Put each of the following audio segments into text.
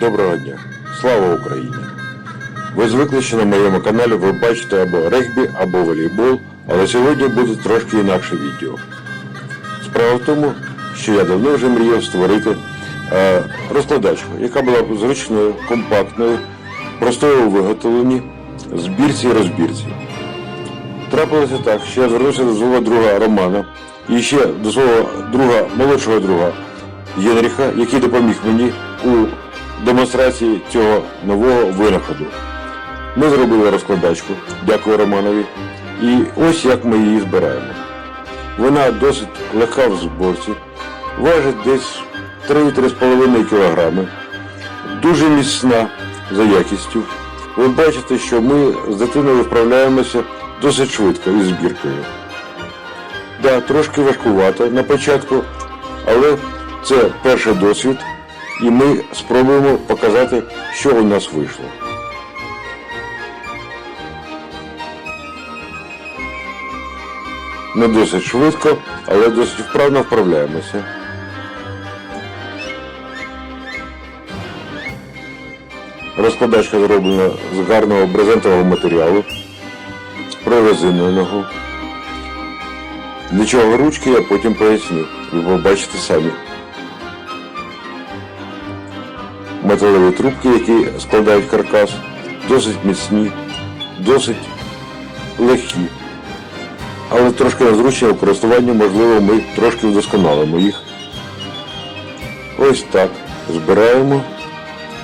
Доброго дня! Слава Україні! Ви звикли, що на моєму каналі ви бачите або регбі, або волейбол, але сьогодні буде трошки інакше відео. Справа в тому, що я давно вже мріяв створити е, розкладачку, яка була б зручною, компактною, простою у виготовленні, збірці і розбірці. Трапилося так, що я звернувся до свого друга Романа і ще до свого друга, молодшого друга Єнріха, який допоміг мені у демонстрації цього нового винаходу. Ми зробили розкладачку, дякую Романові. І ось як ми її збираємо. Вона досить легка в зборці, важить десь 3-3,5 кг, дуже міцна за якістю. Ви бачите, що ми з дитиною вправляємося досить швидко із збіркою. Да, трошки важкувато на початку, але це перший досвід, і ми спробуємо показати, що у нас вийшло. Не досить швидко, але досить вправно вправляємося. Розкладачка зроблена з гарного брезентового матеріалу, прорезиненого. Для чого ручки я потім поясню. Ви побачите самі. Металеві трубки, які складають каркас, досить міцні, досить легкі. Але трошки незручне у користуванні, можливо, ми трошки вдосконалимо їх. Ось так. Збираємо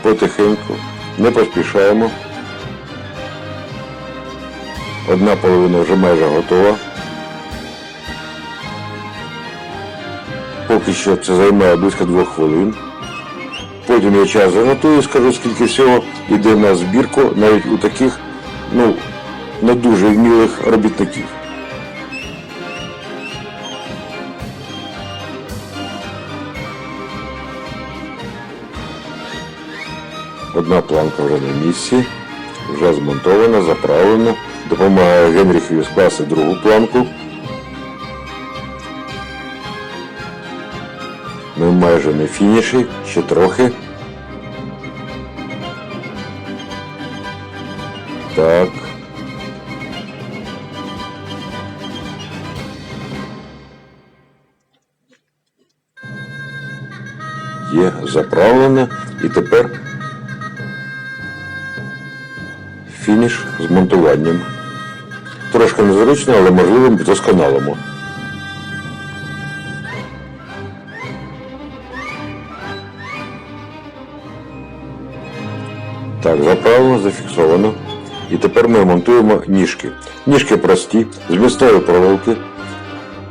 потихеньку, не поспішаємо. Одна половина вже майже готова. Поки що це займає близько двох хвилин. Потім я час занотую і скажу, скільки всього йде на збірку навіть у таких, ну, не дуже вмілих робітників. Одна планка вже на місці, вже змонтована, заправлена. Допомагає Генріхові скласти другу планку. Ми майже на фініші, ще трохи. Так. Є заправлено і тепер фініш з монтуванням. Трошки незручно, але можливо вдосконалимо. Так, заправлено, зафіксовано. І тепер ми монтуємо ніжки. Ніжки прості, з містої проволоки.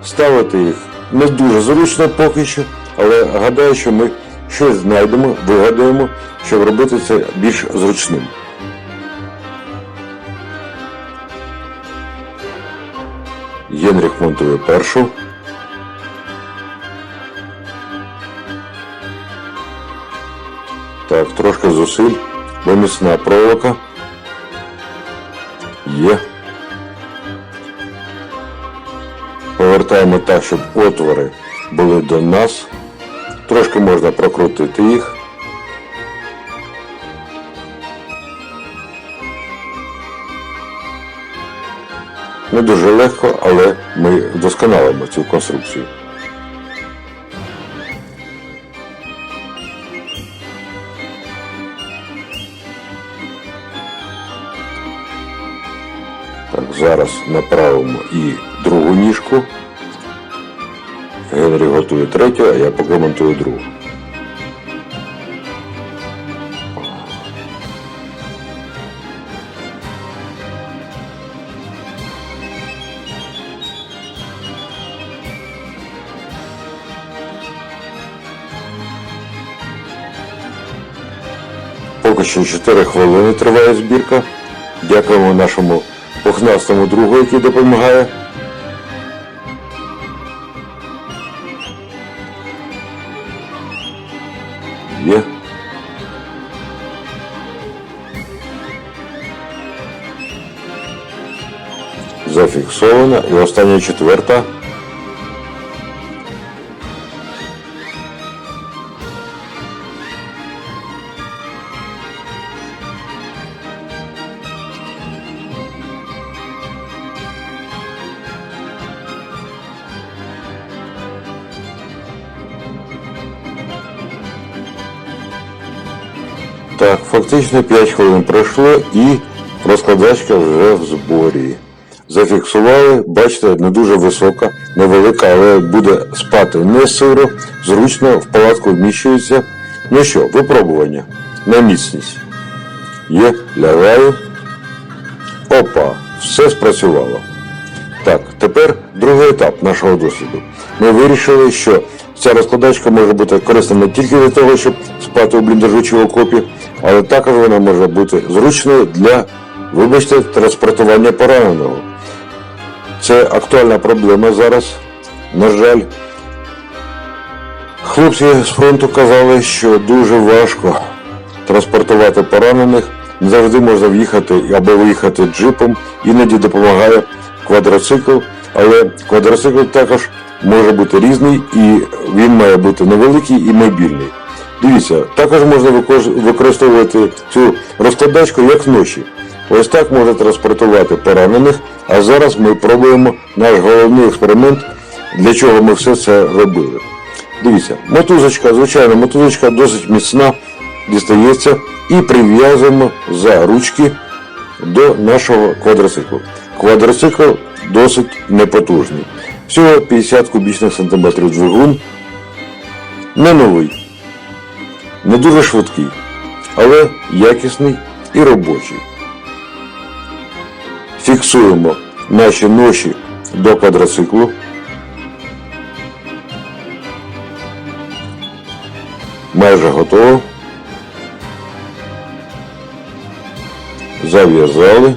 Ставити їх не дуже зручно поки що, але гадаю, що ми щось знайдемо, вигадаємо, щоб робити це більш зручним. Єнріх монтує першу. Так, трошки зусиль, бо міцна проволока. Є. Повертаємо так, щоб отвори були до нас. Трошки можна прокрутити їх. Не дуже легко, але ми вдосконалимо цю конструкцію. Зараз направимо і другу ніжку. Генрі готує третю, а я поки монтую другу. Поки що 4 хвилини триває збірка. Дякуємо нашому пухнастому другу, який допомагає. Є. Зафіксована. І остання четверта. Так, фактично 5 хвилин пройшло і розкладачка вже в зборі. Зафіксували, бачите, не дуже висока, невелика, але буде спати не сиро, зручно, в палатку вміщується. Ну що, випробування на міцність. Є, лягаю. Опа, все спрацювало. Так, тепер другий етап нашого досвіду. Ми вирішили, що ця розкладачка може бути корисна не тільки для того, щоб спати у бліндажу окопі, але також вона може бути зручною для, вибачте, транспортування пораненого. Це актуальна проблема зараз. На жаль, хлопці з фронту казали, що дуже важко транспортувати поранених. Не завжди можна в'їхати або виїхати джипом, іноді допомагає квадроцикл, але квадроцикл також може бути різний і він має бути невеликий і мобільний. Дивіться, також можна використовувати цю розкладачку як вночі. Ось так можна транспортувати поранених, а зараз ми пробуємо наш головний експеримент, для чого ми все це робили. Дивіться, мотузочка, звичайно, мотузочка досить міцна, дістається і прив'язуємо за ручки до нашого квадроциклу. Квадроцикл досить непотужний. Всього 50 кубічних сантиметрів двигун. Не новий, не дуже швидкий, але якісний і робочий. Фіксуємо наші ноші до квадроциклу. Майже готово. Зав'язали,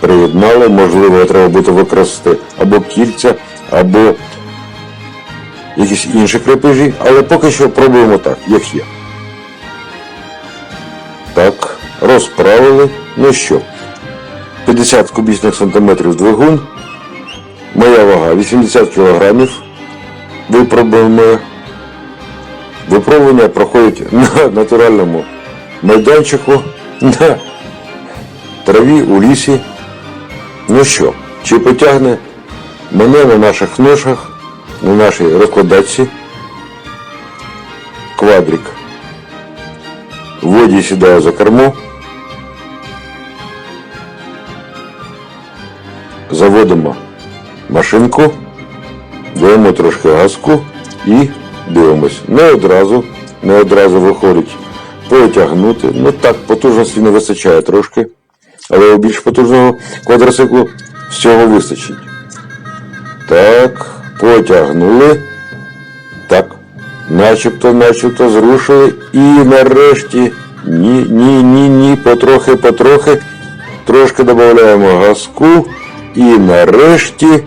приєднали, можливо, треба буде використати або кільця, або якісь інші крепежі, але поки що пробуємо так, як є. Так, розправили. Ну що, 50 кубічних сантиметрів двигун. Моя вага 80 кілограмів. Випробуємо. Випробування проходить на натуральному майданчику, на траві у лісі. Ну що, чи потягне мене на наших ношах, на нашій розкладачці квадрик. В воді сідаю за кермо. Заводимо машинку, даємо трошки газку і дивимось. Не одразу, не одразу виходить потягнути. Ну так, потужності не вистачає трошки. Але у більш потужного квадроциклу всього вистачить. Так, потягнули. Так, начебто, начебто зрушили. І нарешті. Ні, ні, ні, ні, потрохи, потрохи. Трошки додаємо газку. І нарешті,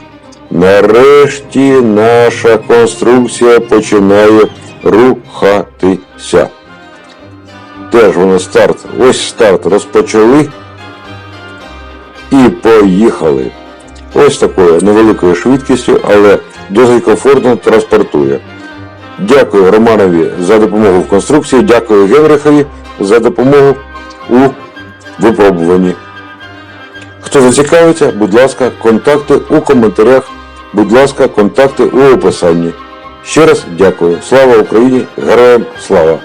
нарешті наша конструкція починає рухатися. Теж воно старт. Ось старт розпочали. І поїхали. Ось такою невеликою швидкістю, але досить комфортно транспортує. Дякую Романові за допомогу в конструкції, дякую Генрихові за допомогу у випробуванні. Хто зацікавиться, будь ласка, контакти у коментарях, будь ласка, контакти у описанні. Ще раз дякую. Слава Україні! Героям слава!